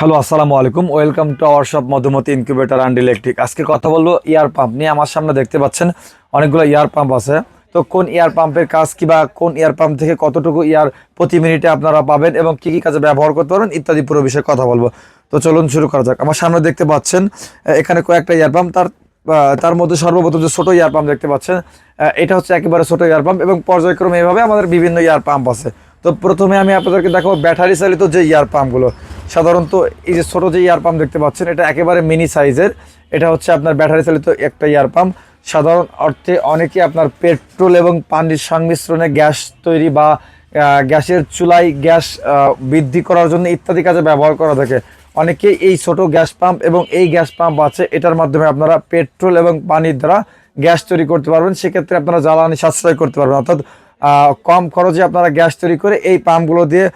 Hello, আসসালামু আলাইকুম। Welcome to our shop Madhumati incubator and electric. আজকে কথা বলব ইয়ার পাম্প নিয়ে। আমার সামনে দেখতে পাচ্ছেন অনেকগুলো ইয়ার পাম্প আছে। তো কোন ইয়ার পাম্পের কাজ কি বা কোন ইয়ার পাম্প থেকে কতটুকু ইয়ার প্রতি মিনিটে আপনারা পাবেন এবং কি কি কাজে ব্যবহার করতে পারবেন ইত্যাদি পুরো বিষয়ে কথা বলব। তো চলুন শুরু করা যাক। আমার সামনে দেখতে পাচ্ছেন এখানে কয়েকটা ইয়ার পাম্প। তার তার মধ্যে সর্বপ্রথম যে ছোট ইয়ার পাম্প দেখতে পাচ্ছেন এটা হচ্ছে একেবারে ছোট ইয়ার পাম্প এবং পর্যায়ক্রমে এভাবে আমাদের বিভিন্ন ইয়ার পাম্প আছে। তো প্রথমে আমি আপনাদেরকে দেখাবো ব্যাটারি চালিত যে ইয়ার পাম্পগুলো। সাধারণত এই যে ছোটো যে ইয়ার পাম্প দেখতে পাচ্ছেন, এটা একেবারে মিনি সাইজের। এটা হচ্ছে আপনার ব্যাটারি চালিত একটা ইয়ার পাম্প। সাধারণ অর্থে অনেকে আপনার পেট্রোল এবং পানির সংমিশ্রণে গ্যাস তৈরি বা গ্যাসের চুলায় গ্যাস বৃদ্ধি করার জন্য ইত্যাদি কাজে ব্যবহার করা থাকে। অনেকে এই ছোট গ্যাস পাম্প এবং এই গ্যাস পাম্প আছে, এটার মাধ্যমে আপনারা পেট্রোল এবং পানির দ্বারা গ্যাস তৈরি করতে পারবেন। সেক্ষেত্রে আপনারা জ্বালানি সাশ্রয় করতে পারবেন। অর্থাৎ কম খরচে আপনারা গ্যাস তৈরি করে এই পাম্পগুলো দিয়ে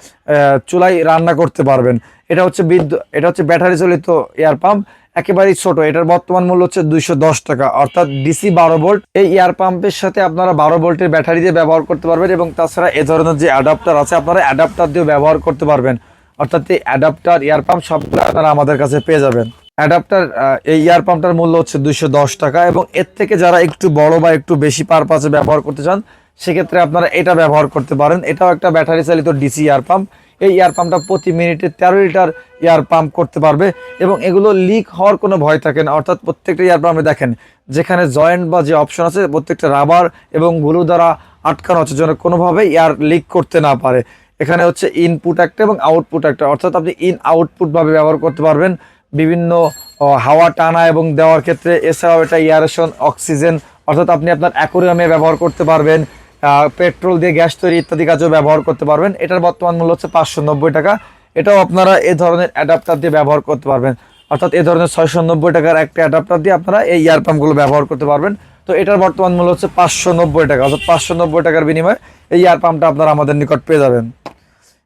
চুলায় রান্না করতে পারবেন। এটা হচ্ছে বিদ্যুৎ, এটা হচ্ছে ব্যাটারি চালিত এয়ার পাম্প, একেবারেই ছোট। এটার বর্তমান মূল্য হচ্ছে দুইশো দশ টাকা। অর্থাৎ ডিসি বারো ভোল্ট। এই এয়ার পাম্পের সাথে আপনারা বারো ভোল্টের ব্যাটারি দিয়ে ব্যবহার করতে পারবেন এবং তাছাড়া এ ধরনের যে অ্যাডাপ্টার আছে, আপনারা অ্যাডাপ্টার দিয়েও ব্যবহার করতে পারবেন। অর্থাৎ এই অ্যাডাপ্টার, এয়ার পাম্প সবগুলো আপনারা আমাদের কাছে পেয়ে যাবেন। অ্যাডাপ্টার এই এয়ার পাম্পটার মূল্য হচ্ছে দুইশো দশ টাকা এবং এর থেকে যারা একটু বড় বা একটু বেশি পারপাসে ব্যবহার করতে চান সেক্ষেত্রে আপনারা এটা ব্যবহার করতে পারেন। এটাও একটা ব্যাটারি চালিত ডিসি এয়ার পাম্প এই এয়ার পাম্পটা প্রতি মিনিটে তেরো লিটার এয়ার পাম্প করতে পারবে এবং এগুলো লিক হওয়ার কোনো ভয় থাকে না। অর্থাৎ প্রত্যেকটা এয়ার পাম্পে দেখেন, যেখানে জয়েন্ট বা যে অপশন আছে, প্রত্যেকটা রাবার এবংগুলো দ্বারা আটকানো হচ্ছে যেন কোনোভাবে এয়ার লিক করতে না পারে। এখানে হচ্ছে ইনপুট একটা এবং আউটপুট একটা। অর্থাৎ আপনি ইন আউটপুটভাবে ব্যবহার করতে পারবেন। বিভিন্ন হাওয়া টানা এবং দেওয়ার ক্ষেত্রে এছাড়াও এটা এয়ারেশন অক্সিজেন অর্থাৎ আপনি আপনার অ্যাকোরিয়ামে ব্যবহার করতে পারবেন। পেট্রোল দিয়ে গ্যাস তৈরি ইত্যাদি কাজেও ব্যবহার করতে পারবেন। এটার বর্তমান মূল্য হচ্ছে পাঁচশো নব্বই টাকা। এটাও আপনারা এ ধরনের অ্যাডাপ্টার দিয়ে ব্যবহার করতে পারবেন। অর্থাৎ এ ধরনের ছয়শো নব্বই টাকার একটা অ্যাডাপ্টার দিয়ে আপনারা এই ইয়ার পাম্পগুলো ব্যবহার করতে পারবেন। তো এটার বর্তমান মূল্য হচ্ছে পাঁচশো নব্বই টাকা। অর্থাৎ পাঁচশো নব্বই টাকার বিনিময়ে এই ইয়ার পাম্পটা আপনারা আমাদের নিকট পেয়ে যাবেন।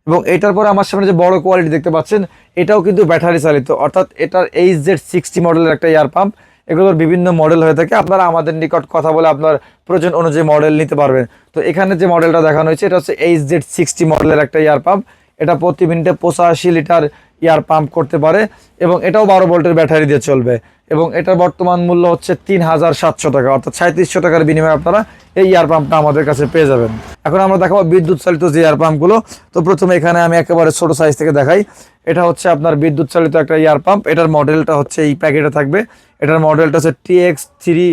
এবং এটার পরে আমার সামনে যে বড় কোয়ালিটি দেখতে পাচ্ছেন, এটাও কিন্তু ব্যাটারি চালিত। অর্থাৎ এটার এইচ জেড সিক্সটি মডেলের একটা এয়ার পাম্প এগুলোর বিভিন্ন মডেল হয়ে থাকে। আপনারা আমাদের নিকট কথা বলে আপনার প্রয়োজন অনুযায়ী মডেল নিতে পারবেন। তো এখানে যে মডেলটা দেখানো হয়েছে, এটা হচ্ছে এইচ জেড সিক্সটি মডেলের একটা এয়ারপাম্প এটা প্রতি মিনিটে পঁচাশি লিটার এয়ার পাম্প করতে পারে এবং এটাও বারো ভোল্টের ব্যাটারি দিয়ে চলবে এবং এটার বর্তমান মূল্য হচ্ছে তিন হাজার সাতশো টাকা, অর্থাৎ সাঁত্রিশশো টাকার বিনিময়ে আপনারা এই এয়ার পাম্পটা আমাদের কাছে পেয়ে যাবেন। এখন আমরা দেখাবো বিদ্যুৎ চালিত যে এয়ার পাম্পগুলো। তো প্রথমে এখানে আমি একেবারে ছোট সাইজ থেকে দেখাই। এটা হচ্ছে আপনার বিদ্যুৎ চালিত একটা এয়ার পাম্প। এটার মডেলটা হচ্ছে এই প্যাকেটে থাকবে। এটার মডেলটা হচ্ছে TX three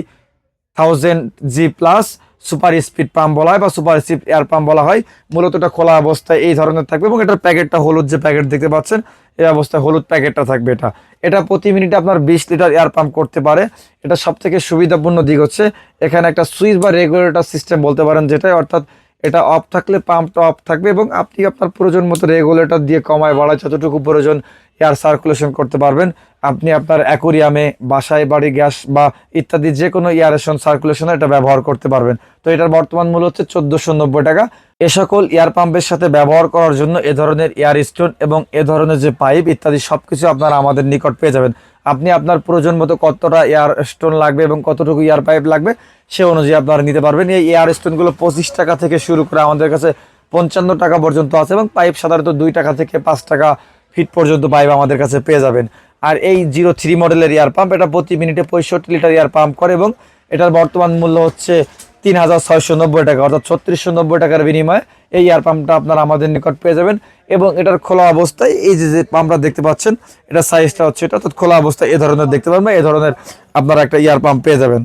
thousand G plus super speed pump বলা হয় বা সুপার স্পিড এয়ার পাম্প বলা হয়, মূলত এটা খোলা অবস্থায় এই ধরনের থাকবে এবং এটার প্যাকেটটা হলুদ যে প্যাকেট দেখতে পাচ্ছেন, এই অবস্থায় হলুদ প্যাকেটটা থাকবে এটা। এটা প্রতি মিনিটে আপনার বিশ লিটার এয়ার পাম্প করতে পারে। এটা সব থেকে সুবিধাপূর্ণ দিক হচ্ছে, এখানে একটা সুইচ বা রেগুলেটর সিস্টেম বলতে পারেন যেটাই, অর্থাৎ এটা অফ থাকলে পাম্পটা অফ থাকবে এবং আপনি আপনার প্রয়োজন মতো রেগুলেটর দিয়ে কমায় বাড়ায়, যতটুকু প্রয়োজন এয়ার সার্কুলেশন করতে পারবেন। আপনি আপনার অ্যাকোরিয়ামে বাসায় বাড়ি, গ্যাস বা ইত্যাদি যে কোনো এয়ারেশন সার্কুলেশনে এটা ব্যবহার করতে পারবেন। তো এটার বর্তমান মূল্য হচ্ছে চোদ্দোশো নব্বই টাকা। এ সকল এয়ার পাম্পের সাথে ব্যবহার করার জন্য এ ধরনের এয়ার স্টোন এবং এ ধরনের যে পাইপ ইত্যাদি সব কিছু আপনারা আমাদের নিকট পেয়ে যাবেন। আপনি আপনার প্রয়োজন মতো কতটা এয়ার স্টোন লাগবে এবং কতটুকু এয়ার পাইপ লাগবে সে অনুযায়ী আপনারা নিতে পারবেন। এই এয়ার স্টোনগুলো পঁচিশ টাকা থেকে শুরু করে আমাদের কাছে পঞ্চান্ন টাকা পর্যন্ত আছে এবং পাইপ সাধারণত দুই টাকা থেকে পাঁচ টাকা ফিট পর্যন্ত পাইপ আমাদের কাছে পেয়ে যাবেন। আর এই জিরো থ্রি মডেলের এয়ার পাম্প এটা প্রতি মিনিটে পঁয়ষট্টি লিটার এয়ার পাম্প করে এবং এটার বর্তমান মূল্য হচ্ছে তিন হাজার ছয়শো নব্বই টাকা, অর্থাৎ ছত্রিশশো নব্বই টাকার বিনিময়ে এই এয়ার পাম্পটা আপনারা আমাদের নিকট পেয়ে যাবেন এবং এটার খোলা অবস্থায় এই যে যে পাম্পটা দেখতে পাচ্ছেন, এটা সাইজটা হচ্ছে এটা, অর্থাৎ খোলা অবস্থায় এ ধরনের দেখতে পারবেন, এ ধরনের আপনারা একটা ইয়ার পাম্প পেয়ে যাবেন।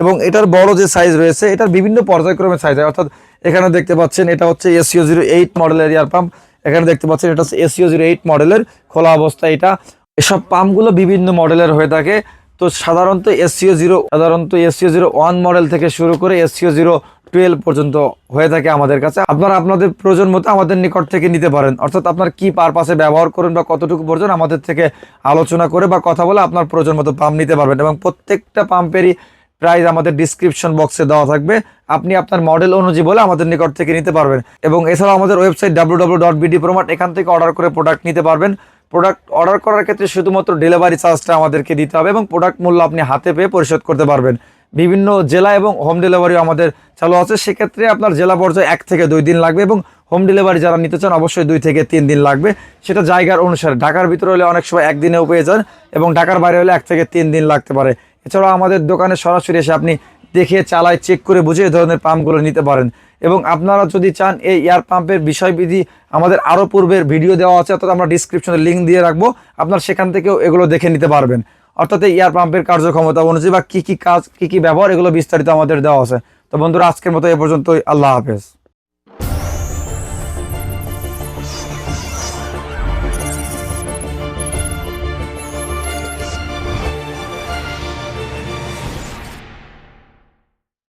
এবং এটার বড় যে সাইজ রয়েছে, এটার বিভিন্ন পর্যায়ক্রমে সাইজ হয় অর্থাৎ এখানে দেখতে পাচ্ছেন, এটা হচ্ছে এসিও জিরো এইট মডেলের এয়ার পাম্প এখানে দেখতে পাচ্ছেন এটা হচ্ছে এসিও জিরো এইট মডেলের খোলা অবস্থা এটা। এসব পাম্পগুলো বিভিন্ন মডেলের হয়ে থাকে। তো সাধারণত এসিও জিরো সাধারণত এসিও জিরো ওয়ান মডেল থেকে শুরু করে এসিও জিরো টুয়েলভ পর্যন্ত হয়ে থাকে আমাদের কাছে। আপনারা আপনাদের প্রয়োজন মতো আমাদের নিকট থেকে নিতে পারেন। অর্থাৎ আপনার কি পারপাসে ব্যবহার করুন বা কতটুকু প্রয়োজন আমাদের থেকে আলোচনা করে বা কথা বলে আপনার প্রয়োজন মতো পাম্প নিতে পারবেন। এবং প্রত্যেকটা পাম্পেরই প্রাইস আমাদের ডিসক্রিপশন বক্সে দেওয়া থাকবে। আপনি আপনার মডেল অনুযায়ী বলে আমাদের নিকট থেকে নিতে পারবেন। এবং এছাড়াও আমাদের website W W dot BD প্রোমাট এখান থেকে অর্ডার করে প্রোডাক্ট নিতে পারবেন। প্রোডাক্ট অর্ডার করার ক্ষেত্রে শুধুমাত্র ডেলিভারি চার্জটা আমাদেরকে দিতে হবে এবং প্রোডাক্ট মূল্য আপনি হাতে পেয়ে পরিশোধ করতে পারবেন। বিভিন্ন জেলা এবং হোম ডেলিভারিও আমাদের চালু আছে। সেক্ষেত্রে আপনার জেলা পর্যায়ে এক থেকে দুই দিন লাগবে এবং হোম ডেলিভারি যারা নিতে চান অবশ্যই দুই থেকে তিন দিন লাগবে। সেটা জায়গার অনুসারে। ঢাকার ভিতরে হলে অনেক সময় একদিনেও পেয়ে যান এবং ঢাকার বাইরে হলে এক থেকে তিন দিন লাগতে পারে। এছাড়াও আমাদের দোকানে সরাসরি এসে আপনি দেখে, চালায় চেক করে বুঝে এই ধরনের পাম্পগুলো নিতে পারেন। এবং আপনারা যদি চান এই এয়ার পাম্পের বিষয়বিধি, আমাদের আরও পূর্বের ভিডিও দেওয়া আছে, অর্থাৎ আমরা ডিসক্রিপশনে লিঙ্ক দিয়ে রাখব, আপনার সেখান থেকেও এগুলো দেখে নিতে পারবেন। অর্থাৎ এই এয়ার পাম্পের কার্যক্ষমতা অনুযায়ী বা কী কী কাজ, কী কী ব্যবহার, এগুলো বিস্তারিত আমাদের দেওয়া আছে। তো বন্ধুরা, আজকের মতো এ পর্যন্তই। আল্লাহ হাফেজ।